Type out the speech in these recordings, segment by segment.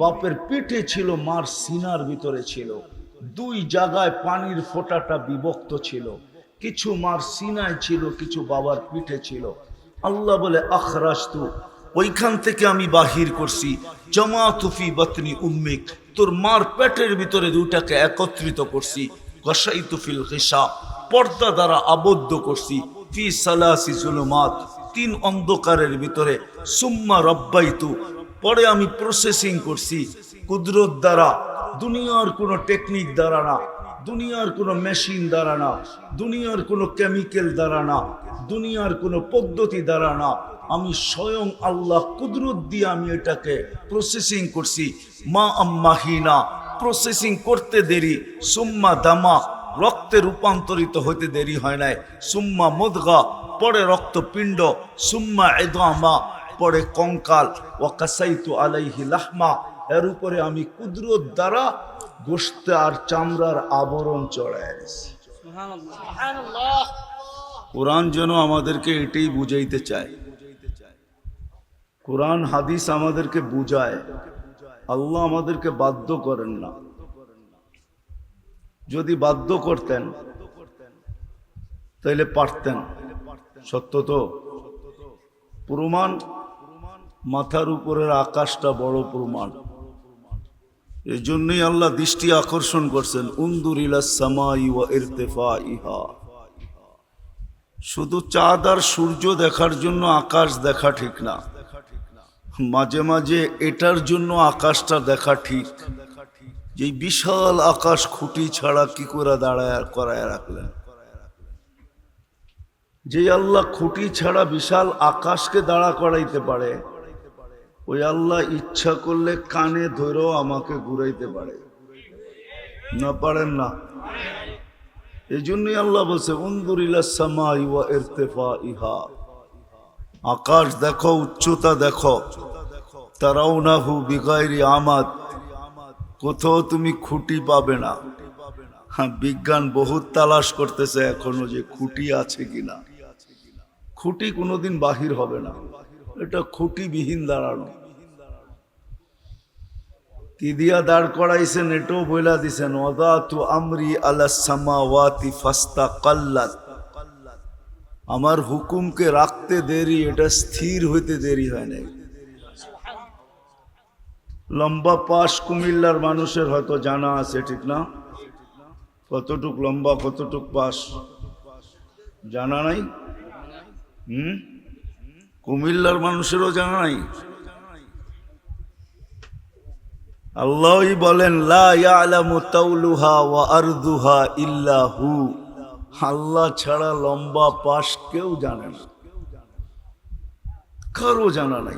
বাপের পেটে ছিল, মার সিনার ভিতরে ছিল। দুই জায়গায় পানির ফোঁটাটা বিভক্ত ছিল। কিছু মার সিনায় ছিল, কিছু বাবার পিঠে ছিল। আল্লাহ বলে আখরাস্তু ওইখান থেকে আমি বাহির করছি। জমা তুফি বতনি উম্মিক, তোর মার পেটের ভিতরে দুটাকে একত্রিত করছি। গসাই তুফিল হিসা পর্দা দ্বারা আবদ্ধ করছি। ফি সালাসি জুলুমাত তিন অন্ধকারের ভিতরে, সুম্মা রব্বাইতু পরে আমি প্রসেসিং করছি। কুদরত দ্বারা, দুনিয়ার কোনো টেকনিক দ্বারা না, দুনিয়ার কোনো মেশিন দ্বারা না, দুনিয়ার কোনো কেমিক্যাল দ্বারা না, দুনিয়ার কোনো পদ্ধতি দ্বারা না, আমি স্বয়ং আল্লাহ কুদরত দিয়ে আমি এটাকে প্রসেসিং করছি। মা আম্মাহিনা প্রসেসিং করতে দেরি, সুম্মা দামা, রক্তে রূপান্তরিত হতে দেরি হয় নাই, সুম্মা মুদগা পরে রক্তপিণ্ড সুম্মা এদামা পরে কঙ্কাল ওয়াকাসাইতু আলাইহি লাহমা। এর উপরে আমি কুদরত দ্বারা গোস্ত আর চামড়ার আবরণ চড়াইছি কোরআন যেন আমাদেরকে এটাই বুঝাইতে চায়। কোরআন হাদিস আমাদেরকে বুঝায়। আল্লাহ আমাদেরকে বাধ্য করেন না। যদি বাধ্য করতেন তাইলে পারতেন। সত্য তো? প্রমাণ? মাথার উপরের আকাশটা বড় প্রমাণ। এই জন্যই আল্লাহ দৃষ্টি আকর্ষণ করছেন উন্দুর শুধু চাঁদ আর সূর্য দেখার জন্য আকাশ দেখা ঠিক না। মাঝে মাঝে এটার জন্য আকাশটা দেখা ঠিক। যে বিশাল আকাশ খুঁটি ছাড়া কি করে দাঁড়ায় করায় রাখলেন? যে আল্লাহ খুঁটি ছাড়া বিশাল আকাশকে দাঁড়া করাইতে পারে, ওই আল্লাহ ইচ্ছা করলে কানে ধরেও আমাকে ঘুরাইতে পারে। না পারেন না? এই জন্যই আল্লাহ বলছে ইহা আকাশ দেখো, উচ্চতা দেখো। তারাও না হু বিগাইরি আমাদ। কোথাও তুমি খুঁটি পাবে না। হ্যাঁ বিজ্ঞান বহুত তালাশ করতেছে এখনও যে খুঁটি আছে কিনা। খুঁটি কোনোদিন বাহির হবে না। এটা খুঁটিবিহীন দাঁড়ানো। কি দিয়া দাঁড় করাইছেন এটাও বইলা দিছেন ওদা আমরি সামাওয়াতি ফাস্তা কাল্লাত আমার হুকুমকে রাখতে দেরি, এটা স্থির হইতে দেরি হয় নাই। লম্বা পাশ কুমিল্লার মানুষের হয়তো জানা আছে, ঠিক না? কতটুক লম্বা, কতটুক পাশ? জানা নাই? কুমিল্লার মানুষেরও জানা নাই। আল্লাহই বলেন আল্লাহ ছাড়া লম্বা পাশ কেউ জানে না। কারও জানা নাই।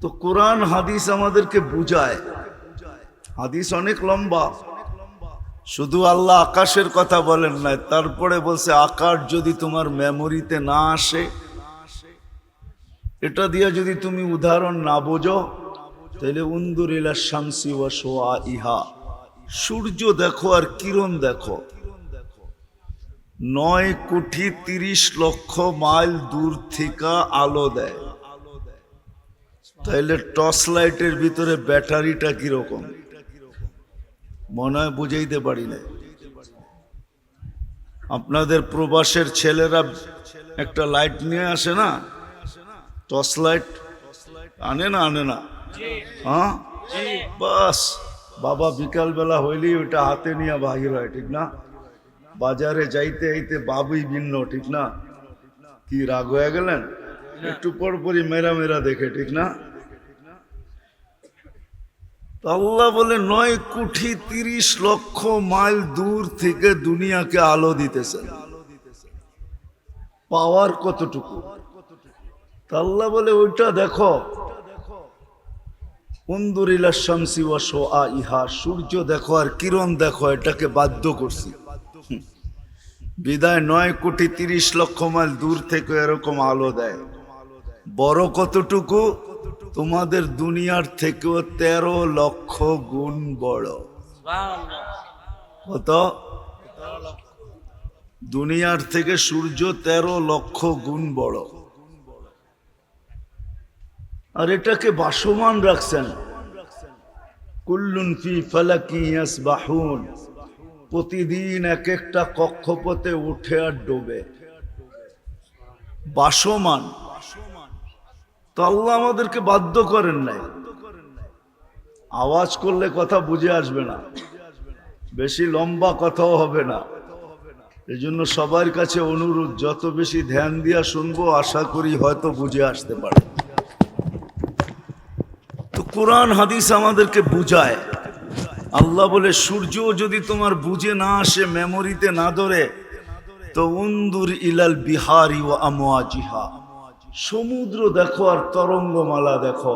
তো কোরআন, হাদিস আমাদেরকে বুঝায়। হাদিস অনেক লম্বা। শুধু আল্লাহ আকাশের কথা বলেন নাই, তারপরে বলছে, আকাশ যদি তোমার মেমোরিতে না আসে, এটা দিয়ে যদি তুমি উদাহরণ না বোঝো, তাহলে উন্দুর ইলা শামসি ওয়া সোয়া ইহা, সূর্য দেখো আর কিরণ দেখো। নয় কোটি তিরিশ লক্ষ মাইল দূর থেকে আলো দেয়। তাইলে টর্চ লাইটের ভিতরে ব্যাটারিটা কীরকম? মনে হয় বুঝাইতে পারি না আপনাদের প্রবাসের ছেলেরা একটা লাইট নিয়ে আসে না? টর্চ লাইট আনে না আনে না? হ্যাঁ? বাস, বাবা বিকাল বেলা হইলেই ওইটা হাতে নিয়ে বাহির হয়, ঠিক না? বাজারে যাইতে যাইতে বাবুই ভিন্ন, ঠিক না? কি রাগ হয়ে গেলেন? একটু পর পরই মেরা মেরা দেখে, ঠিক না? তো আল্লাহ বলে, নয় কোটি তিরিশ লক্ষ মাইল দূর থেকে দুনিয়াকে আলো দিতেছেন। পাওয়ার কতটুকু? আল্লাহ বলে, ওইটা দেখো। উন্দুরিলা শামসি ওয়া সোয়া ইহা, সূর্য দেখো আর কিরণ দেখো, এটাকে বাধ্য করছি। বিদায়, নয় কোটি তিরিশ লক্ষ মাইল দূর থেকে এরকম আলো দেয়। বড় কতটুকু? তোমাদের দুনিয়ার থেকেও তেরো লক্ষ গুণ বড়। কত? দুনিয়ার থেকে সূর্য তেরো লক্ষ গুণ বড়। আর এটাকে বাসমান রাখছেন। কুল্লুন ফি ফালাকি ইয়াসবাহুন। প্রতিদিন এক একটা কক্ষপথে উঠে আর ডোবে। বাসমান তো আল্লাহ আমাদেরকে বাধ্য করেন নাই। আওয়াজ করলে কথা বুঝে আসবে না। বেশি লম্বা কথাও হবে না। এই জন্য সবার কাছে অনুরোধ, যত বেশি ধ্যান দিয়া শুনব, আশা করি হয়তো বুঝে আসতে পারে। তো কোরআন, হাদিস আমাদেরকে বুঝায়। আল্লাহ বলে, সূর্য যদি তোমার বুঝে না আসে, মেমোরিতে না ধরে, তো উন্দুর ইলাল বিহারি ও আমোয়াজিহা সমুদ্র দেখো আর তরঙ্গমালা দেখো।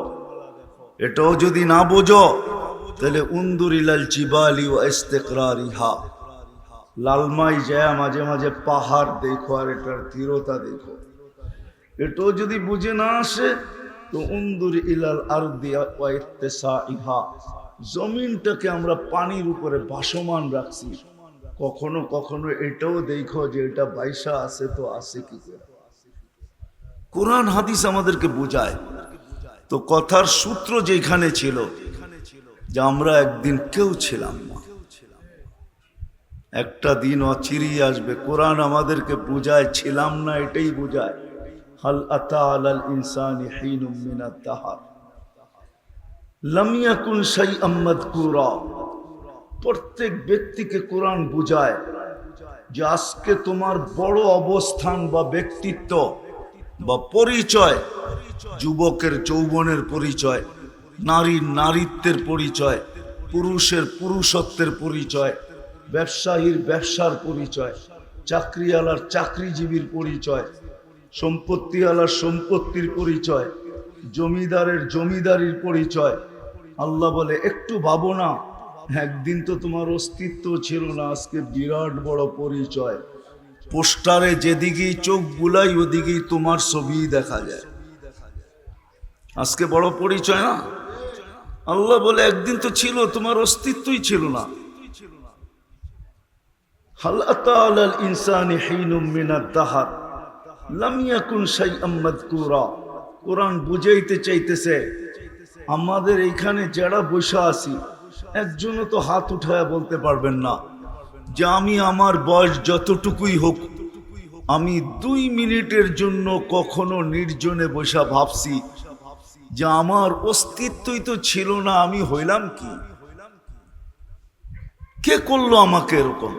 এটাও যদি না বোঝো, তাহলে উন্দুর ইলাল জিবালি ও ইস্তেকরারিহা। লালমাই যায় মাঝে মাঝে পাহাড় দেখো আর এটার তীরতা দেখো। এটাও যদি বুঝে না আসে, তো উন্দুর ইলাল আর ইহা জমিনটাকে আমরা পানির উপরে ভাসমান রাখছি। কখনো কখনো এটাও দেখো যে এটা বাইসা আছে তো আছে কি করে? কোরআন হাদিস আমাদেরকে বোঝায়। তো কথার সূত্র যেখানে ছিল, যে আমরা একদিন কেউ ছিলাম না। একটা দিন অচিরি আসবে। কোরআন আমাদেরকে বোঝায়, ছিলাম না এটাই বুঝায়। হাল আতা আলাল ইনসানি হিনুম মিনাত তাহার। লাম ইয়াকুন শাইআম মাযকুরা। প্রত্যেক ব্যক্তিকে কোরআন বুঝায় যে আজকে তোমার বড় অবস্থান বা ব্যক্তিত্ব বা পরিচয়, যুবকের যৌবনের পরিচয় নারীর নারীত্বের পরিচয়, পুরুষের পুরুষত্বের পরিচয়, ব্যবসায়ীর ব্যবসার পরিচয়, চাকরিওয়ালার চাকরিজীবীর পরিচয়, সম্পত্তিওয়ালার সম্পত্তির পরিচয়, জমিদারের জমিদারির পরিচয়। আল্লাহ বলে, একটু ভাবো না, একদিন তো তোমার অস্তিত্ব ছিল না, আজকে বিরাট বড় পরিচয়। পোস্টারে যেদিকেই চোখ বুলাই, ওদিকেই তোমার ছবি দেখা যায়। আজকে বড় পরিচয় না? আল্লাহ বলে, একদিন তো ছিল, তোমার অস্তিত্বই ছিল না। কোরআন বুঝাইতে চাইতেছে, আমাদের এইখানে যারা বসে আছি, একজনও তো হাত উঠায় বলতে পারবেন না। যে আমি আমার বয়স যতটুকুই হোক, আমি দুই মিনিটের জন্য কখনো নির্জনে বসা ভাবছি যে আমার অস্তিত্বই তো ছিল না, আমি হইলাম কি? কে করল আমাকে এরকম?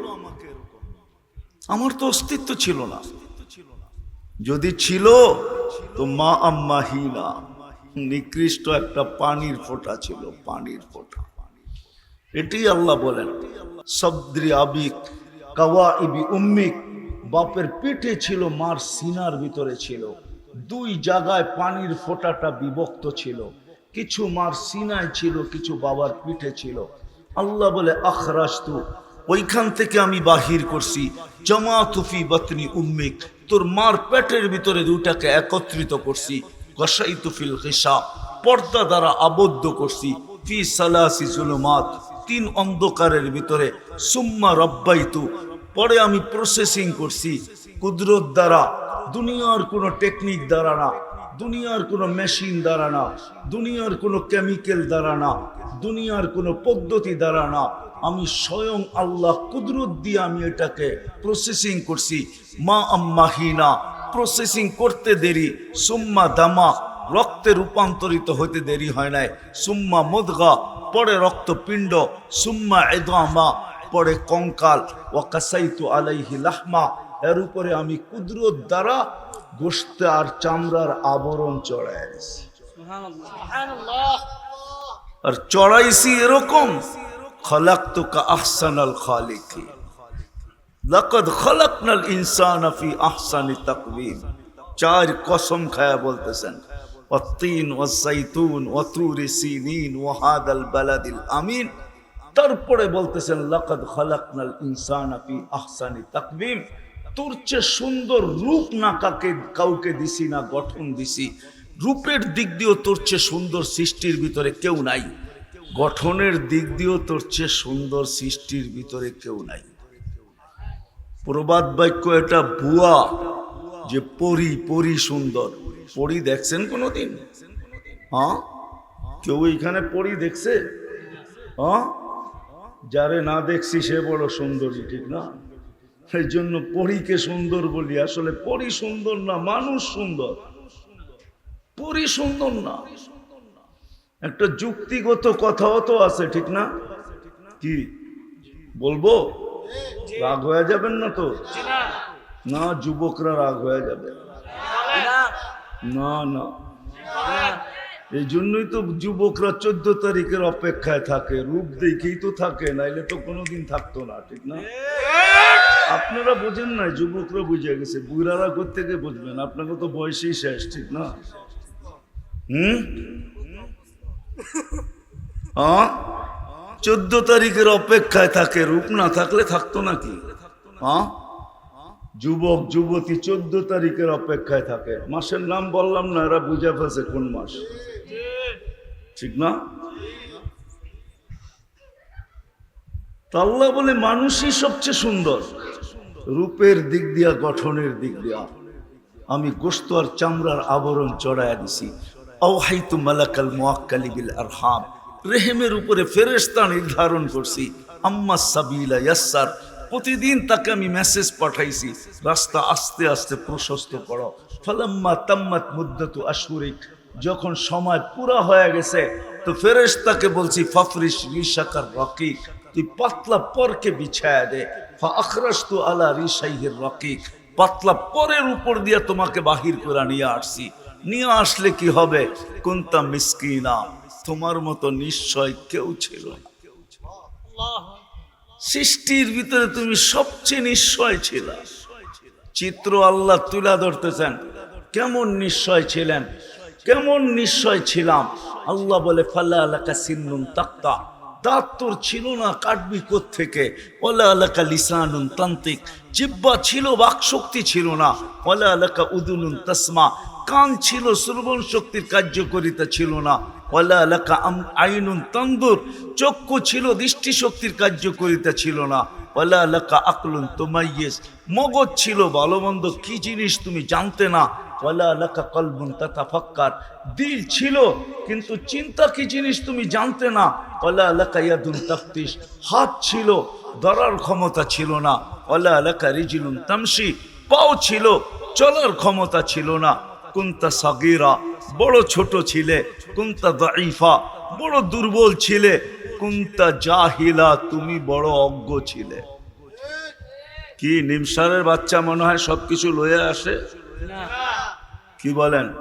আমার তো অস্তিত্ব ছিল না। যদি ছিল, তো মা আম্মা হিনা। নিকৃষ্ট একটা পানির ফোঁটা ছিল, পানির ফোঁটা। এটাই আল্লাহ বলেন। সবদ্রি আবিক কাওয়া ইবি উম্মিক, বাপের পেটে ছিল, মার সিনার ভিতরে ছিল। দুই জায়গায় পানির ফোঁটাটা বিভক্ত ছিল। কিছু মার সিনায় ছিল, কিছু বাবার পিঠে ছিল। আল্লাহ বলে আখরাস্তু ওইখান থেকে আমি বাহির করছি। জমা তুফি বতনি উম্মিক, তোর মার পেটের ভিতরে দুটাকে একত্রিত করছি। গসাই তুফিল পর্দা দ্বারা আবদ্ধ করছি। ফি সালাসি জুলুমাত তিন অন্ধকারের ভিতরে, সুম্মা রব্বাইতু পরে আমি প্রসেসিং করছি। কুদরত দ্বারা, দুনিয়ার কোনো টেকনিক দ্বারা না, দুনিয়ার কোনো মেশিন দ্বারা না, দুনিয়ার কোনো কেমিক্যাল দ্বারা না, দুনিয়ার কোনো পদ্ধতি দ্বারা না, আমি স্বয়ং আল্লাহ কুদরত দিয়ে আমি এটাকে প্রসেসিং করছি। মা আম্মাহিনা প্রসেসিং করতে দেরি, সুম্মা দামা, রক্তে রূপান্তরিত হতে দেরি হয় নাই, সুম্মা মুদগা পরে রক্তপিণ্ড সুম্মা এদামা পরে কঙ্কাল ও কাসাইতু আলাইহি লাহমা। এর উপরে আমি কুদরত দ্বারা গোস্ত আর চামড়ার আবরণ চড়াইছি আর চড়াইছি এরকম খলাক্তুকা আহসানাল খালিকি। লাকাদ খলাকনাল ইনসানা ফি আহসানি তাকওয়িম চার কসম খায়া বলতেছেন। অতিন অসাইতুন অতুর সিনিন ওয়াহাদ আল বালাদিল তারপরে বলতেছেন, লাকাদ খালাকনাল ইনসান আপি আহসানি তাকবিম। তোর চেয়ে সুন্দর রূপ না কাকে, কাউকে দিছি না, গঠন দিছি। রূপের দিক দিয়েও তোর চেয়ে সুন্দর সৃষ্টির ভিতরে কেউ নাই। গঠনের দিক দিয়েও তোর চেয়ে সুন্দর সৃষ্টির ভিতরে কেউ নাই। প্রবাদ বাক্য এটা ভুয়া যে পরি পরি সুন্দর। পরি দেখছেন কোনোদিন? হ্যাঁ? কেউ এইখানে পড়ি দেখছে? হ্যাঁ? যারে না দেখছি সে বড় সুন্দরী, ঠিক না? এই জন্য পরীকে সুন্দর বলি। আসলে পরি সুন্দর না, মানুষ সুন্দর। পরি সুন্দর না। একটা যুক্তিগত কথাও তো আছে, ঠিক না? কি? বলব? রাগ হয়ে যাবেন না তো? না, যুবকরা রাগ হয়ে যাবে। না না। এই জন্যই তো যুবকরা চোদ্দ তারিখের অপেক্ষায় থাকে, রূপ দেখেই তো থাকে, নাইলে তো কোনোদিন থাকতো না, ঠিক না? আপনারা বোঝেন না, যুবকরা বুঝে গেছে, বুড়ারা থেকে বুঝবেন? আপনাকে তো বয়সেই শেষ, ঠিক না? হুম? চোদ্দ তারিখের অপেক্ষায় থাকে, রূপ না থাকলে থাকতো নাকি? যুবক, যুবতী চোদ্দ তারিখের অপেক্ষায় থাকে। মাসের নাম বললাম না, এরা বুঝে ফেলছে কোন মাস। ঠিক না? তা আল্লাহ বলে, মানুষই সবচেয়ে সুন্দর। রূপের দিক দিয়া, গঠনের দিক দিয়া। আমি গোস্ত আর চামড়ার আবরণ চড়াইয়া দিছি। আওহাইতু মালাকাল মুআক্কালি বিল আরহাম। রেহেমের উপরে ফেরেশতা নির্ধারণ করছি। আম্মা সাবিলা ইয়াসার প্রতিদিন তাকে আমি মেসেজ পাঠাইছি, রাস্তা আস্তে আস্তে প্রশস্ত করো। ফালাম্মা তাম্মাত মুদ্দাতু আশহুরিক, যখন সময় পুরা হয়ে গেছে, তো ফেরেশতাকে বলছি, ফাফরিশ রিশাকার রকিক, তুই পাতলা পরকে বিছায়া দে ফা আখরাস্তু আলা রিশাইহির রকিক, পাতলা পরের উপর দিয়ে তোমাকে বাহির করে নিয়ে আসছি। নিয়ে আসলে কি হবে? কোনটা মিসকিনা, তোমার মতো নিশ্চয় কেউ ছিল না। সৃষ্টির ভিতরে তুমি সবচেয়ে নিশ্চয় ছিল। চিত্র আল্লাহ তুলা ধরতেছেন। কেমন নিশ্চয় ছিলেন? কেমন নিশ্চয় ছিলাম? আল্লাহ বলে ফাল্লা এলাকা সিন্নুন তাক্তা। দাঁত তোর ছিল না, কাটবি থেকে ওলা এলাকা লিসানুন তান্ত্রিক জিব্বা ছিল, বাকশক্তি ছিল না। ওলা এলাকা উদুনুন তসমা। কান ছিল শ্রবণ শক্তির কার্যকরিতা ছিল না। ওলা এলাকা আইনুন তন্দুর চক্ষু ছিল, দৃষ্টিশক্তির কার্যকরিতা ছিল না। ওলা এলাকা আকলুন তোমাইয়েস। মগজ ছিল ভালো মন্দ কি জিনিস তুমি জানতে না। ওলা এলাকা কলবুন তথা ফক্কার দিল ছিল, কিন্তু চিন্তা কি জিনিস তুমি জানতে না। ওলা এলাকা ইয়াদুন তফতিস হাত ছিল, ধরার ক্ষমতা ছিল না। ওলা এলাকা রিজিলুন তামসি পাও ছিল, চলার ক্ষমতা ছিল না। কুন্তা সাগিরা। বড় ছোট ছিলে, কুন্তা দাইফা বড় দুর্বল ছিলে, কুন্তা জাহিলা, তুমি বড় অজ্ঞ ছিলে। কি নিমসারের বাচ্চা মনে হয় সবকিছু লয়ে আসে? কি বলেন?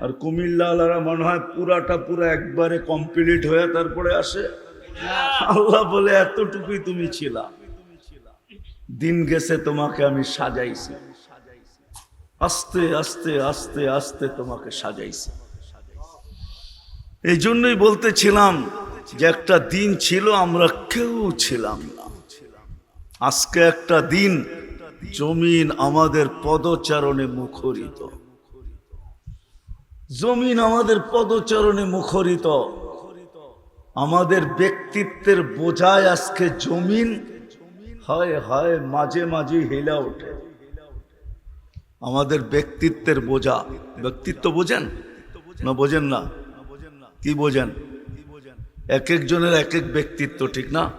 আর কুমিল্লাওয়ালারা মনে হয় পুরাটা পুরো একবারে কমপ্লিট হয়ে তারপরে আসে? আল্লাহ বলে, এতটুকুই তুমি ছিলা। দিন গেছে তোমাকে আমি সাজাইছি। আস্তে আস্তে আস্তে আস্তে তোমাকে সাজাইছি। এই জন্যই বলতেছিলাম যে একটা দিন ছিল, আমরা কেউ ছিলাম না। আজকে একটা দিন জমিন আমাদের পদচারণে মুখরিত। জমিন আমাদের পদচারণে মুখরিত। আমাদের ব্যক্তিত্বের বোঝায় আজকে জমিন। হয় হয়, মাঝে মাঝে হেলা ওঠে। আমাদের ব্যক্তিত্বের বোঝা। ব্যক্তিত্ব বোঝেন? না বোঝেন না। কি বোঝেন? এক একজনের এক এক ব্যক্তিত্ব, ঠিক না?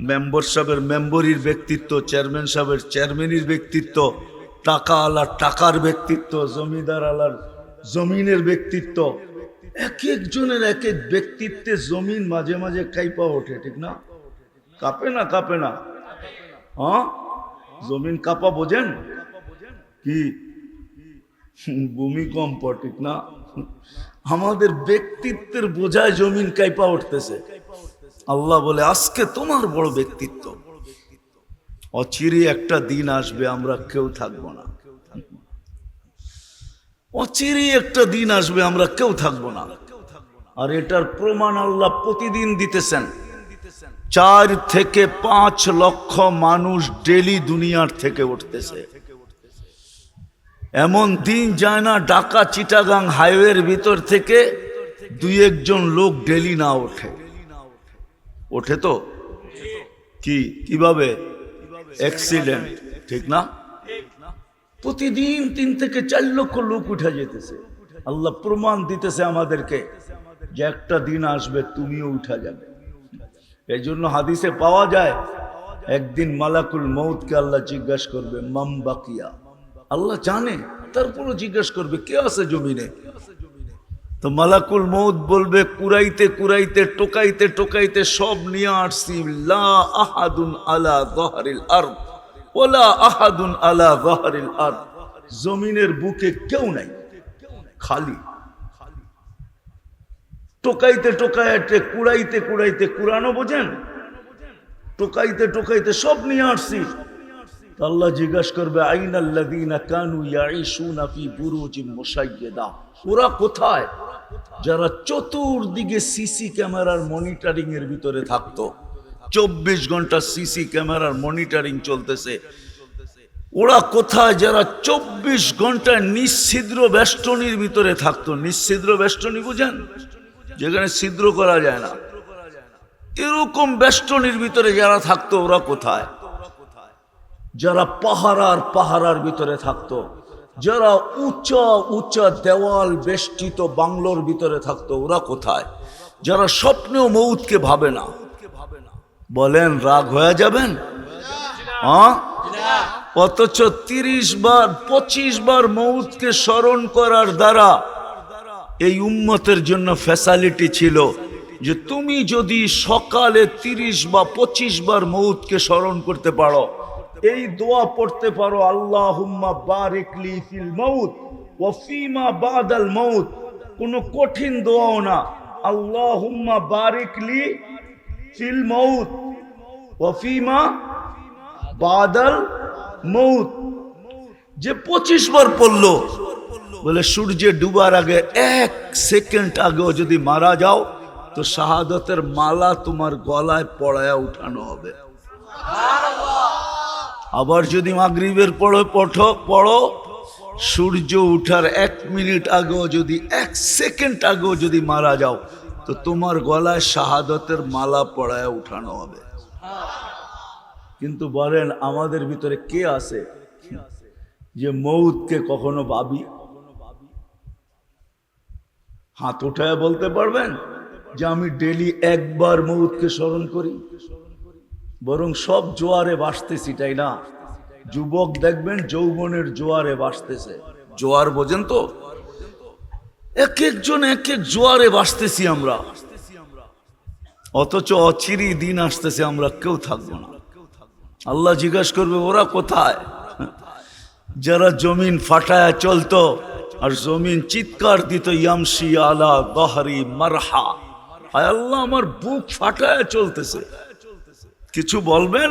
মেম্বার সাহেবের মেম্বরির ব্যক্তিত্ব, চেয়ারম্যান সাহেবের চেয়ারম্যানের ব্যক্তিত্ব, টাকা আলার টাকার ব্যক্তিত্ব, জমিদার আলার জমিনের ব্যক্তিত্ব। এক একজনের এক এক ব্যক্তিত্বে জমিন মাঝে মাঝে কাইপা ওঠে, ঠিক না? কাঁপে না কাঁপে না? হ্যাঁ? জমিন কাপা বোঝেন? কি? ভূমিকম্প ঠিক না? আমাদের ব্যক্তিত্বের বোঝায় জমিন কাইপা উঠতেছে। আল্লাহ বলে, আজকে তোমার বড় ব্যক্তিত্ব। অচিরে একটা দিন আসবে, আমরা কেউ থাকব না। অচিরে একটা দিন আসবে, আমরা কেউ থাকব না। আর এটার প্রমাণ আল্লাহ প্রতিদিন দিতেছেন। চার থেকে পাঁচ লক্ষ মানুষ ডেলি দুনিয়ার থেকে উঠতেছে। এমন দিন যায় না ঢাকা চিটাগাং হাইওয়ের ভিতর থেকে দুই একজন লোক ডেলি না ওঠে। ওঠে তো? কি? কীভাবে? অ্যাক্সিডেন্ট। ঠিক না? প্রতিদিন তিন থেকে চার লক্ষ লোক উঠে যেতেছে। আল্লাহ প্রমাণ দিতেছে আমাদেরকে যে একটা দিন আসবে তুমিও উঠা যাবে। এই জন্য হাদিসে পাওয়া যায়, একদিন মালাকুল মৌতকে আল্লাহ জিজ্ঞাসা করবে, মাম বাকিয়া? আল্লাহ জানে, তারপরও জিজ্ঞেস করবে, কে আছে জমিনে? তো মালাকুল মৌত বলবে, কুরাইতে কুরাইতে, টোকাইতে টোকাইতে সব নিয়ে আসছি, লা আহাদুন আলা গহরিল আরদ ওলা আহাদুন আলা গহরিল আরদ। জমিনের বুকে কেউ নাই, খালি। টোকাইতে টোকাইতে কুড়াইতে কুড়াইতে কুড়ানো বোঝেন? টোকাইতে টোকাইতে সব নিয়ে আসছি। আল্লাহ জিজ্ঞাসা করবে আইনাল্লাযীনা কানু ইয়াঈশুনা ফি বুরুজিম মুশাইয়্যিদা? ওরা কোথায়? যারা চতুর্দিকে সিসি ক্যামেরার মনিটরিং এর ভিতরে থাকতো। চব্বিশ ঘণ্টা সিসি ক্যামেরার মনিটরিং চলতেছে। ওরা কোথায়? যারা চব্বিশ ঘণ্টা নিশ্ছিদ্র বেষ্টনীর ভিতরে থাকতো। নিশ্ছিদ্র বেষ্টনী বুঝেন? যেখানে ছিদ্র করা যায় না। এরকম বেষ্টনীর ভিতরে যারা থাকতো, ওরা কোথায়? যারা পাহারার পাহারার ভিতরে থাকতো, যারা উঁচা উঁচা দেওয়াল বেষ্টিত বাংলোর ভিতরে থাকতো, ওরা কোথায়? যারা স্বপ্নেও মৌতকে ভাবে না। বলেন, রাগ হয়ে যাবেন? অথচ তিরিশ বার, পঁচিশ বার মৌতকে স্মরণ করার দ্বারা এই উম্মতের জন্য ফ্যাসালিটি ছিল যে তুমি যদি সকালে তিরিশ বা পঁচিশ বার মৌতকে স্মরণ করতে পারো এই দোয়া পড়তে পারো আল্লাহ হুম্মা বারিকলি ফিল মৌত ওয়ফিমা বাদাল মৌত কোনো কঠিন দোয়াও না। আল্লাহ হুম্মা বারিকলি ফিল মৌত ওয়ফিমা বাদাল মৌত যে পঁচিশ বার পড়ল, বলে সূর্যে ডুবার আগে এক সেকেন্ড আগেও যদি মারা যাও, তো শাহাদতের মালা তোমার গলায় পড়ায়া উঠানো হবে। আবার যদি মাগরিবের পড়ো, পঠো, পড়ো, সূর্য উঠার এক মিনিট আগেও যদি, এক সেকেন্ড আগেও যদি মারা যাও, তো তোমার গলায় শাহাদতের মালা পড়ায় উঠানো হবে। কিন্তু বলেন, আমাদের ভিতরে কে আছে যে মৌতকে কখনো ভাবি? হাত উঠায় বলতে পারবেন? যে আমি ডেলি একবার মৌতকে স্মরণ করি? বরং সব জোয়ারে বাসতেছি, তাই না? যুবক দেখবেন যৌবনের জোয়ারে বাসতেছে। জোয়ার বোঝেন তো? এক একজন এক এক জোয়ারে বাসতেছি আমরা। অথচ অচিরি দিন আসতেছে, আমরা কেউ থাকব না। আল্লাহ জিজ্ঞাসা করবে, ওরা কোথায়? যারা জমিন ফাটায় চলতো, আর জমিন চিৎকার দিত ইয়ামসি আলা গহরি মারহা। আল্লাহ, আমার বুক ফাটায় চলতেছে। কিছু বলবেন?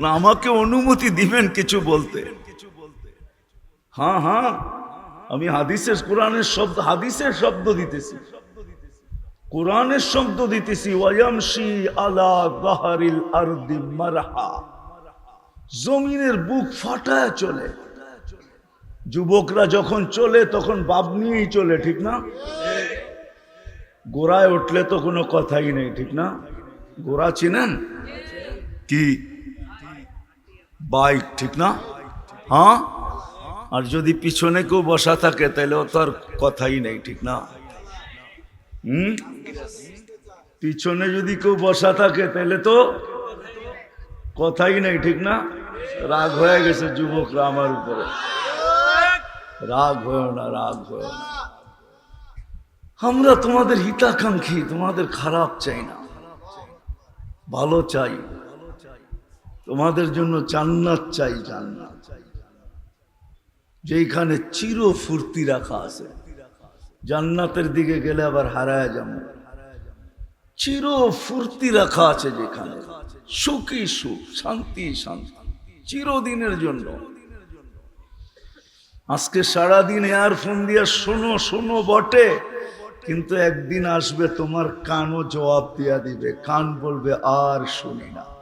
না, আমাকে অনুমতি দিবেন কিছু বলতে। হ্যাঁ হ্যাঁ আমি হাদিসের, কোরআনের শব্দ, হাদিসের শব্দ দিতেছি। কোরআনের শব্দ দিতেছি আলা মারহা। জমিনের বুক ফাটায় চলে। যুবকরা যখন চলে, তখন বাপ নিয়েই চলে, ঠিক না? গোড়ায় উঠলে তো কোনো কথাই নেই, ঠিক না? গোড়া চিনেন? কি? বাইক ঠিক না? হ্যাঁ? আর যদি পিছনে কেউ বসা থাকে, তাহলে ও তো আর কথাই নেই, ঠিক না? হুম? পিছনে যদি কেউ বসা থাকে, তাহলে তো কথাই নেই, ঠিক না? রাগ হয়ে গেছে যুবকরা আমার উপরে। রাগ হয়েও না, রাগ হয়েও না। আমরা তোমাদের হিতাকাঙ্ক্ষী, তোমাদের খারাপ চাই না। ভালো চাই। তোমাদের জন্য জান্নাত চাই, জান্নাত। যেখানে চির ফুর্তি রাখা আছে। জান্নাতের দিকে গেলে আবার হারায় যাব। চির ফুর্তি রাখা আছে যেখানে। সুখী সুখ, শান্তি শান্তি। চিরদিনের জন্য। আজকে সারাদিন এয়ারফোন দিয়ে শোনো শোনো বটে। কিন্তু একদিন আসবে তোমার কানও জবাব দিয়া দিবে। কান বলবে, আর শুনি না।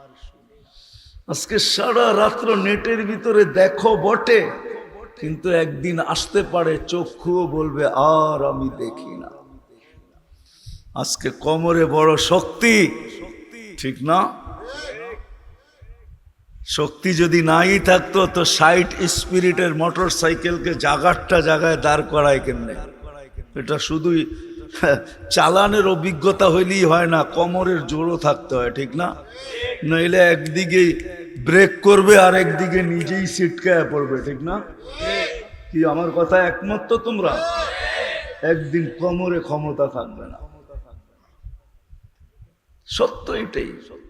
আজকে সারা রাত্র নেটের ভিতরে দেখো বটে, কিন্তু একদিন আসতে পারে চক্ষুও বলবে, আর আমি দেখি না। আজকে কোমরে বড় শক্তি, ঠিক না? শক্তি যদি নাই থাকতো তো সাইট স্পিরিটের মোটর সাইকেলকে জাগারটা জায়গায় দাঁড় করায় কেমনে? এটা শুধুই, চালানের অভিজ্ঞতা হইলেই হয় না, কমরের জোরও থাকতে হয়, ঠিক না? নইলে একদিকে ব্রেক করবে আর একদিকে নিজেই সিটকায় পড়বে, ঠিক না? কি আমার কথা একমত তো তোমরা? একদিন কমরে ক্ষমতা থাকবে না। সত্য এটাই, সত্য।